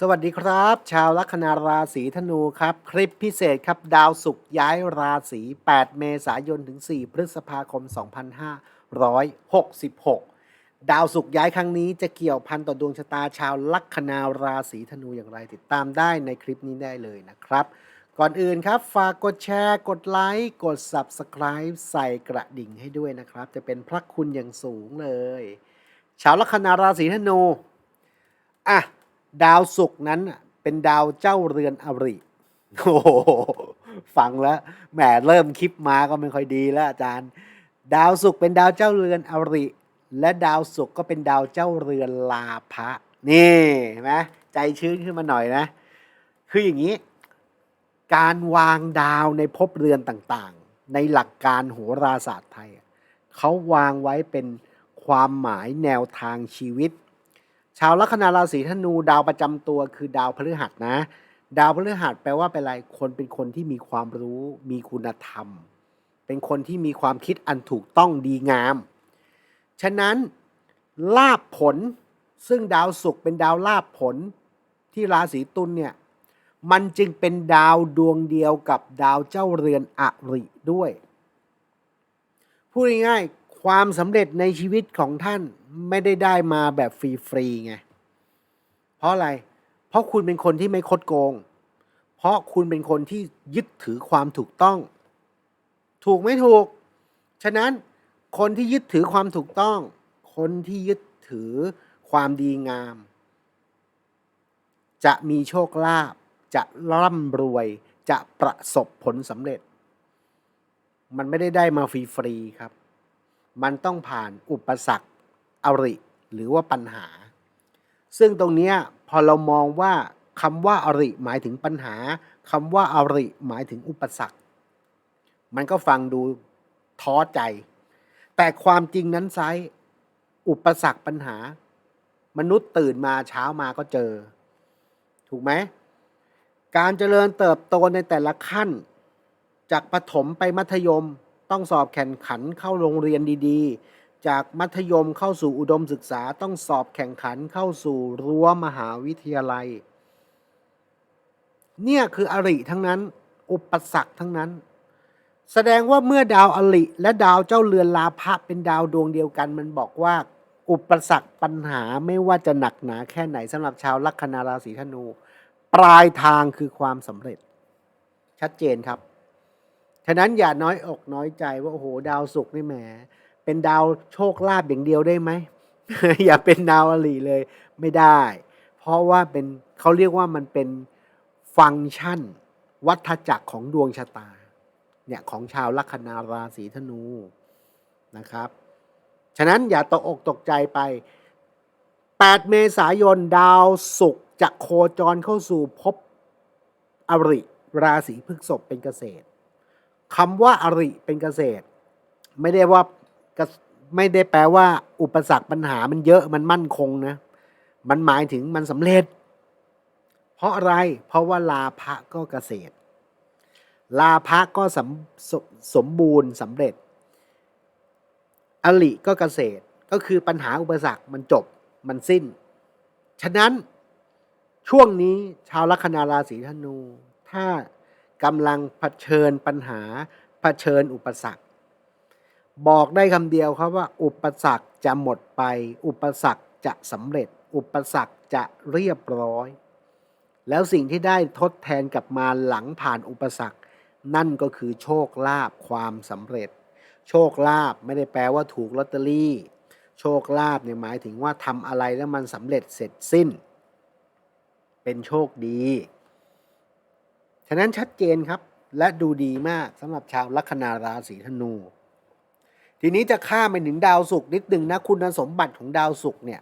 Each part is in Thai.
สวัสดีครับ ชาวลัคนาราศีธนูครับ คลิปพิเศษครับดาวศุกร์ย้ายราศี 8 เมษายนถึง 4 พฤษภาคม 2566 ดาวศุกร์ย้ายครั้งนี้จะเกี่ยวพันต่อดวงชะตาชาวลัคนาราศีธนูอย่างไรติดตามได้ในคลิปนี้ได้เลยนะครับ ก่อนอื่นครับ ฝากกดแชร์ กดไลค์กด Subscribe ใส่กระดิ่งให้ด้วยนะครับ จะเป็นพระคุณอย่างสูงเลย ชาวลัคนาราศีธนูอะ ดาวศุกร์นั้นเป็นดาวเจ้าเรือนอริโอ้โหฟังแล้วแหมเริ่มคลิปมาก็ไม่ค่อยดีแล้วอาจารย์ ดาวศุกร์เป็นดาวเจ้าเรือนอริ และดาวศุกร์ก็เป็นดาวเจ้าเรือนลาภะนี่เห็นไหมใจชื้นขึ้นมาหน่อยนะ คืออย่างนี้ การวางดาวในภพเรือนต่างๆ ในหลักการโหราศาสตร์ไทยเขาวางไว้เป็นความหมายแนวทางชีวิต ชาวลัคนาราศีธนูดาวประจำตัวคือดาวพฤหัสนะ ดาวพฤหัสแปลว่าเป็นอะไรคนเป็นคนที่มีความรู้ มีคุณธรรม เป็นคนที่มีความคิดอันถูกต้องดีงาม ฉะนั้นลาบผลซึ่งดาวศุกร์เป็นดาวลาบผลที่ราศีตุลเนี่ยมันจึงเป็นดาวดวงเดียวกับดาวเจ้าเรือนอริด้วยพูดง่ายๆความสำเร็จในชีวิตของท่าน ไม่ได้ได้มาแบบฟรีๆไง เพราะอะไร เพราะคุณเป็นคนที่ไม่คดโกง เพราะคุณเป็นคนที่ยึดถือความถูกต้อง ถูกไม่ถูก ฉะนั้นคนที่ยึดถือความถูกต้อง คนที่ยึดถือความดีงาม จะมีโชคลาภ จะร่ำรวย จะประสบผลสำเร็จ มันไม่ได้ได้มาฟรีๆครับ มันต้องผ่านอุปสรรค อริหรือว่าปัญหา ซึ่งตรงนี้พอเรามองว่าคำว่าอริหมายถึงปัญหาคำว่าอริหมายถึงอุปสรรค มันก็ฟังดูท้อใจ แต่ความจริงนั้นไซอุปสรรคปัญหา มนุษย์ตื่นมาเช้ามาก็เจอ ถูกไหมการเจริญเติบโตในแต่ละขั้น จากประถมไปมัธยมต้องสอบแข่งขันเข้าโรงเรียนดีๆ จากมัธยมเข้าสู่อุดมศึกษาต้องสอบแข่งขันเข้าสู่รั้วมหาวิทยาลัย เนี่ยคืออริทั้งนั้น อุปสรรคทั้งนั้น แสดงว่าเมื่อดาวอริและดาวเจ้าเรือนลาภะเป็นดาวดวงเดียวกัน มันบอกว่า อุปสรรคปัญหาไม่ว่าจะหนักหนาแค่ไหนสำหรับชาวลัคนาราศีธนู ปลายทางคือความสำเร็จ ชัดเจนครับฉะนั้นอย่าน้อยอกน้อยใจว่าโอ้โหดาวศุกร์นี่แหม เป็นดาวโชคลาภอย่างเดียวได้ไหม อย่าเป็นดาวอลีเลยไม่ได้ เพราะว่าเป็นเขาเรียกว่ามันเป็นฟังก์ชัน วัฏจักรของดวงชะตาเนี่ยของชาวลัคนาราศีธนูนะครับ ฉะนั้นอย่าตกอกตกใจไป 8 เมษายนดาวศุกร์จะโคจรเข้าสู่ภพอริราศีพฤษภเป็นเกษตรคำว่าอริเป็นเกษตร ไม่ได้ว่า กษไม่ได้แปลว่า อุปสรรคปัญหามันเยอะมันมั่นคงนะ มันหมายถึงมันสำเร็จ เพราะอะไร เพราะว่าลาภะก็เกษตร ลาภะก็สมสสมบูรณ์สำเร็จอริก็เกษตร ก็คือปัญหาอุปสรรคมันจบมันสิ้น ฉะนั้นช่วงนี้ชาวลัคนาราศีธนู ถ้ากำลังเผชิญปัญหาเผชิญอุปสรรค บอกได้คำเดียวครับว่า อุปสรรคจะหมดไป อุปสรรคจะสำเร็จ อุปสรรคจะเรียบร้อย แล้วสิ่งที่ได้ทดแทนกลับมาหลังผ่านอุปสรรค นั่นก็คือโชคลาภความสำเร็จ โชคลาภไม่ได้แปลว่าถูกลอตเตอรี่ โชคลาภเนี่ยหมายถึงว่าทำอะไรแล้วมันสำเร็จเสร็จสิ้น เป็นโชคดี ฉะนั้นชัดเจนครับและดูดีมากสำหรับชาวลัคนาราศีธนู ทีนี้จะข้ามไปถึงดาวศุกร์นิดหนึ่งนะคุณสมบัติของดาวศุกร์เนี่ย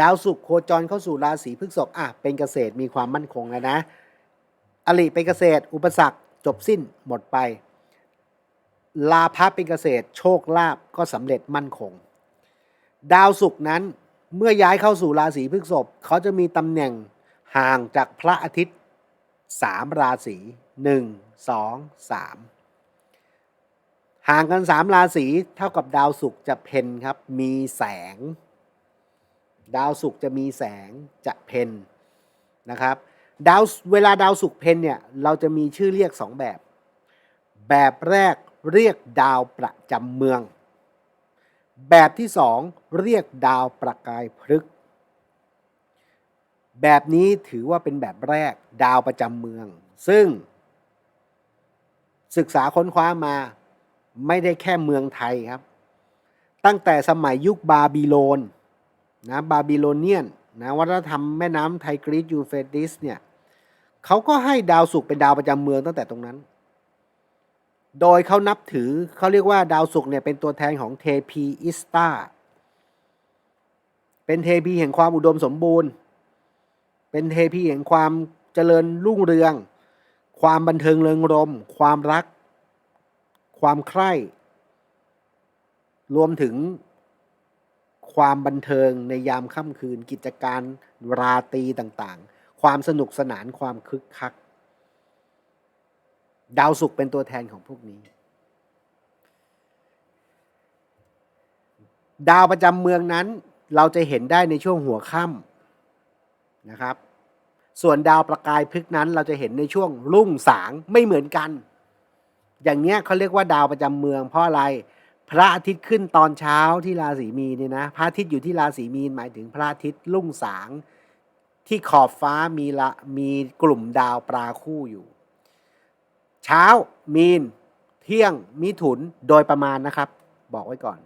ดาวศุกร์โคจรเข้าสู่ราศีพฤษภอะเป็นเกษตรมีความมั่นคงแล้วนะ อริเป็นเกษตร อุปสรรคจบสิ้นหมดไป ลาภะเป็นเกษตร โชคลาภก็สำเร็จมั่นคง ดาวศุกร์นั้นเมื่อย้ายเข้าสู่ราศีพฤษภเขาจะมีตำแหน่งห่างจากพระอาทิตย์สามราศีหนึ่งสองสาม ห่างกันสามราศีเท่ากับดาวศุกร์จะเพนครับ มีแสง ดาวศุกร์จะมีแสงจะเพนนะครับดาวเวลาดาวศุกร์เพนเนี่ยเราจะมีชื่อเรียกสองแบบ แบบแรกเรียกดาวประจำเมือง แบบที่สองเรียกดาวประกายพฤกษ์แบบนี้ถือว่าเป็นแบบแรกดาวประจำเมือง ซึ่งศึกษาค้นคว้ามา ไม่ได้แค่เมืองไทยครับ ตั้งแต่สมัยยุคบาบิโลนนะบาบิโลเนียนนะวัฒนธรรมแม่น้ำไทกรีสยูเฟติสเนี่ยเขาก็ให้ดาวศุกร์เป็นดาวประจำเมืองตั้งแต่ตรงนั้น โดยเขานับถือเขาเรียกว่าดาวศุกร์เนี่ยเป็นตัวแทนของเทพีอิสตาเป็นเทพีแห่งความอุดมสมบูรณ์ เป็นเทพีแห่งความเจริญรุ่งเรือง ความบันเทิงเริงรม ความรัก ความใคร่รวมถึงความบันเทิงในยามค่ำคืน กิจการราตรีต่างๆ ความสนุกสนานความคึกคัก ดาวศุกร์เป็นตัวแทนของพวกนี้ ดาวประจำเมืองนั้น เราจะเห็นได้ในช่วงหัวค่ำนะครับ ส่วนดาวประกายพฤกษ์นั้น เราจะเห็นในช่วงรุ่งสางไม่เหมือนกัน อย่างเนี้ยเขาเรียกว่าดาวประจำเมืองเพราะอะไร พระอาทิตย์ขึ้นตอนเช้าที่ราศีมีนเนี่ยนะพระอาทิตย์อยู่ที่ราศีมีนหมายถึงพระอาทิตย์รุ่งสาง ที่ขอบฟ้ามีละมีกลุ่มดาวปลาคู่อยู่ เช้ามีน เที่ยงมิถุนโดยประมาณนะครับ บอกไว้ก่อน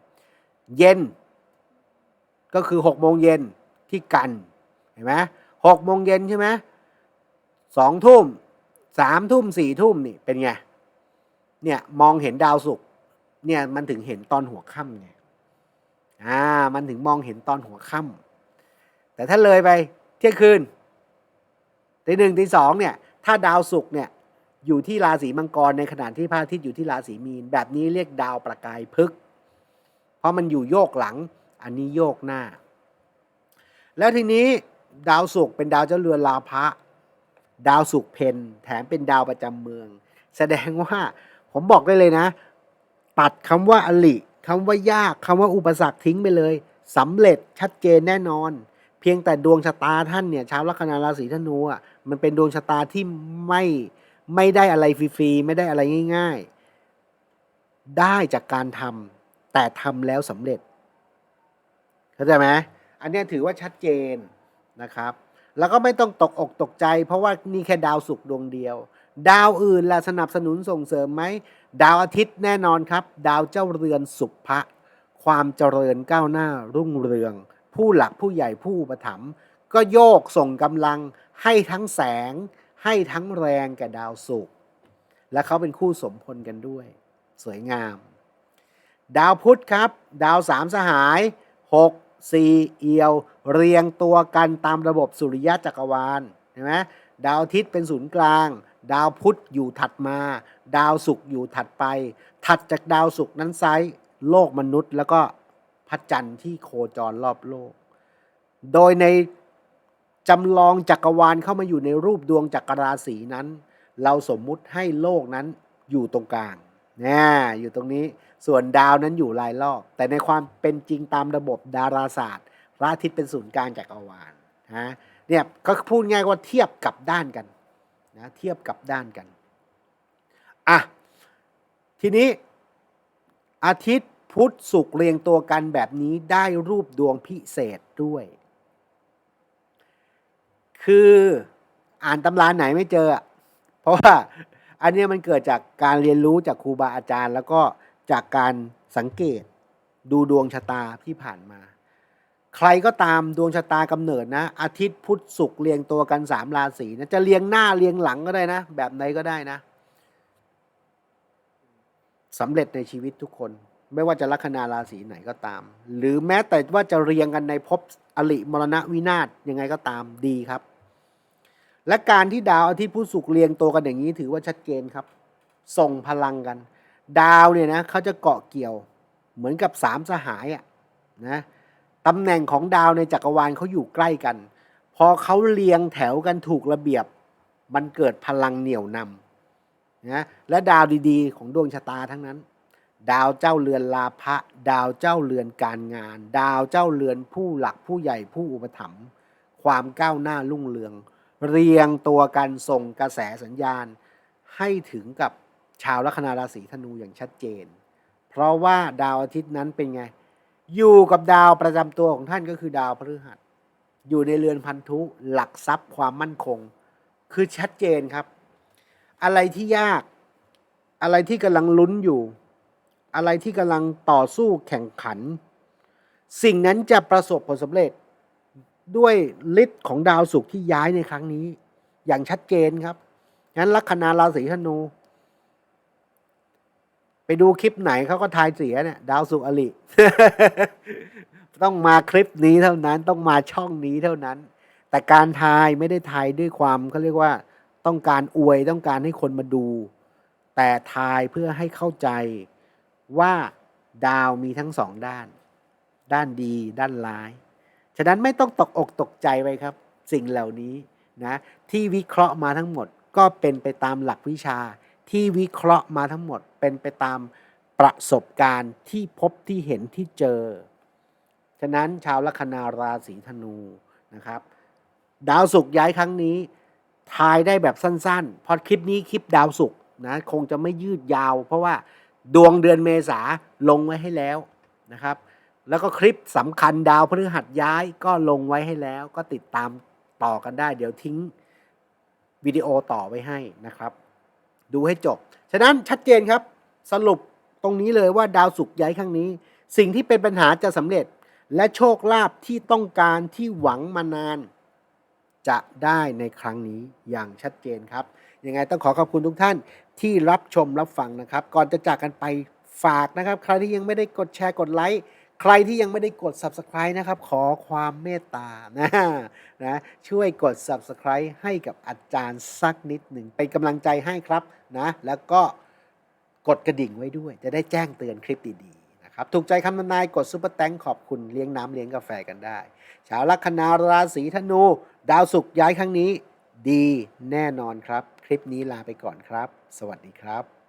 เย็น ก็คือหกโมงเย็นที่กันเห็นไหมหกโมงเย็นใช่ไหมสองทุ่มสามทุ่มสี่ทุ่มนี่เป็นไง เนี่ยมองเห็นดาวศุกร์เนี่ยมันถึงเห็นตอนหัวค่ำไงอ่ามันถึงมองเห็นตอนหัวค่ำแต่ถ้าเลยไปเที่ยงคืนตีหนึ่งตีสองเนี่ยถ้าดาวศุกร์เนี่ยอยู่ที่ราศีมังกรในขณะที่พระอาทิตย์อยู่ที่ราศีมีน แบบนี้เรียกดาวประกายพฤกษ์เพราะมันอยู่โยกหลังอันนี้โยกหน้า แล้วทีนี้ดาวศุกร์เป็นดาวเจ้าเรือนลาภะดาวศุกร์เพนแถมเป็นดาวประจำเมือง แสดงว่า ผมบอกได้เลยนะ ตัดคำว่าอลิคำว่ายากคำว่าอุปสรรคทิ้งไปเลยสำเร็จชัดเจนแน่นอน เพียงแต่ดวงชะตาท่านเนี่ยชาวลัคนาราศีธนูอะมันเป็นดวงชะตาที่ไม่ไม่ได้อะไรฟรีๆไม่ได้อะไรง่าย ๆ ได้จากการทำแต่ทำแล้วสำเร็จเข้าใจไหมอันนี้ถือว่าชัดเจนนะครับ แล้วก็ไม่ต้องตกอกตกใจ เพราะว่านี่แค่ดาวศุกร์ดวงเดียว ดาวอื่นล่ะสนับสนุนส่งเสริมไหม ดาวอาทิตย์แน่นอนครับ ดาวเจ้าเรือนสุภะความเจริญก้าวหน้ารุ่งเรือง ผู้หลักผู้ใหญ่ผู้อุปถัมก็โยกส่งกำลังให้ทั้งแสง ให้ทั้งแรงแก่ดาวศุกร์และเขาเป็นคู่สมพลกันด้วย สวยงาม ดาวพุธครับ ดาวสามสหาย 6 4 เอียว เรียงตัวกันตามระบบสุริยะจักรวาลเห็นไหมดาวอาทิตย์เป็นศูนย์กลาง ดาวพุธอยู่ถัดมา ดาวศุกร์อยู่ถัดไป ถัดจากดาวศุกร์นั้นไซส์โลกมนุษย์ แล้วก็พระจันทร์ที่โคจรรอบโลก โดยในจำลองจักรวาลเข้ามาอยู่ในรูปดวงจักรราศีนั้น เราสมมุติให้โลกนั้นอยู่ตรงกลางนะอยู่ตรงนี้ส่วนดาวนั้นอยู่รายรอบ แต่ในความเป็นจริงตามระบบดาราศาสตร์ พระอาทิตย์เป็นศูนย์กลางจักรวาลนะเนี่ยก็พูดง่ายว่าเทียบกับด้านกัน นะเทียบกับด้านกันอะทีนี้อาทิตย์พุธศุกร์เรียงตัวกันแบบนี้ได้รูปดวงพิเศษด้วย คืออ่านตำราไหนไม่เจอ เพราะว่าอันเนี้ยมันเกิดจากการเรียนรู้จากครูบาอาจารย์ แล้วก็จากการสังเกตดูดวงชะตาที่ผ่านมา ใครก็ตามดวงชะตากำเนิดนะ อาทิตย์พุธศุกร์เรียงตัวกันสามราศีนะจะเรียงหน้าเรียงหลังก็ได้นะ แบบไหนก็ได้นะสำเร็จในชีวิตทุกคน ไม่ว่าจะลัคนาราศีไหนก็ตาม หรือแม้แต่ว่าจะเรียงกันในภพอลิมรณะวินาศยังไงก็ตามดีครับ และการที่ดาวอาทิตย์พุธศุกร์เรียงตัวกันอย่างนี้ถือว่าชัดเจนครับ ส่งพลังกัน ดาวเนี่ยนะเขาจะเกาะเกี่ยวเหมือนกับสามสหายอะนะ ตำแหน่งของดาวในจักรวาลเขาอยู่ใกล้กัน พอเขาเรียงแถวกันถูกระเบียบ มันเกิดพลังเหนี่ยวนำนะและดาวดีๆ ของดวงชะตาทั้งนั้น ดาวเจ้าเรือนลาภะดาวเจ้าเรือนการงาน ดาวเจ้าเรือนผู้หลักผู้ใหญ่ผู้อุปถัมภ์ความก้าวหน้ารุ่งเรือง เรียงตัวกันส่งกระแสสัญญาณ ให้ถึงกับชาวลัคนาราศีธนูอย่างชัดเจน เพราะว่าดาวอาทิตย์นั้นเป็นไง อยู่กับดาวประจำตัวของท่านก็คือดาวพฤหัส อยู่ในเรือนพันธุหลักทรัพย์ความมั่นคง คือชัดเจนครับ อะไรที่ยาก อะไรที่กำลังลุ้นอยู่ อะไรที่กำลังต่อสู้แข่งขัน สิ่งนั้นจะประสบผลสำเร็จด้วยฤทธิ์ของดาวศุกร์ที่ย้ายในครั้งนี้ อย่างชัดเจนครับงั้นลัคนาราศีธนู ไปดูคลิปไหนเขาก็ทายเสียเนี่ย ดาวศุร์อลิ ต้องมาคลิปนี้เท่านั้นต้องมาช่องนี้เท่านั้น แต่การทายไม่ได้ทายด้วยความเขาเรียกว่าต้องการอวยต้องการให้คนมาดู แต่ทายเพื่อให้เข้าใจว่าดาวมีทั้งสองด้าน ด้านดี ด้านร้าย ฉะนั้นไม่ต้องตกอกตกใจไปครับ สิ่งเหล่านี้นะที่วิเคราะห์มาทั้งหมดก็เป็นไปตามหลักวิชา ที่วิเคราะห์มาทั้งหมดเป็นไปตามประสบการณ์ที่พบที่เห็นที่เจอ ฉะนั้นชาวลัคนาราศีธนูนะครับ ดาวศุกร์ย้ายครั้งนี้ ทายได้แบบสั้นๆพราะคลิปนี้คลิปดาวศุกร์นะคงจะไม่ยืดยาว เพราะว่าดวงเดือนเมษาลงไว้ให้แล้วนะครับ แล้วก็คลิปสำคัญดาวพฤหัสย้ายก็ลงไว้ให้แล้ว ก็ติดตามต่อกันได้ เดี๋ยวทิ้งวิดีโอต่อไว้ให้นะครับ ดูให้จบ ฉะนั้นชัดเจนครับสรุปตรงนี้เลยว่าดาวศุกร์ย้ายครั้งนี้ สิ่งที่เป็นปัญหาจะสำเร็จ และโชคลาภที่ต้องการที่หวังมานาน จะได้ในครั้งนี้อย่างชัดเจนครับยังไงต้องขอขอบคุณทุกท่านที่รับชมรับฟังนะครับ ก่อนจะจากกันไปฝากนะครับ ใครที่ยังไม่ได้กดแชร์กดไลค์ ใครที่ยังไม่ได้กด Subscribe นะครับ ขอความเมตตานะนะช่วยกด Subscribe ให้กับอาจารย์สักนิดหนึ่งเป็นกำลังใจให้ครับนะแล้วก็กดกระดิ่งไว้ด้วย จะได้แจ้งเตือนคลิปดีๆนะครับถูกใจคำทำนายกดซุปเปอร์แตงขอบคุณเลี้ยงน้ำเลี้ยงกาแฟกันได้ ชาวลัคนาราศีธนู ดาวศุกร์ย้ายครั้งนี้ ดีแน่นอนครับ คลิปนี้ลาไปก่อนครับ สวัสดีครับ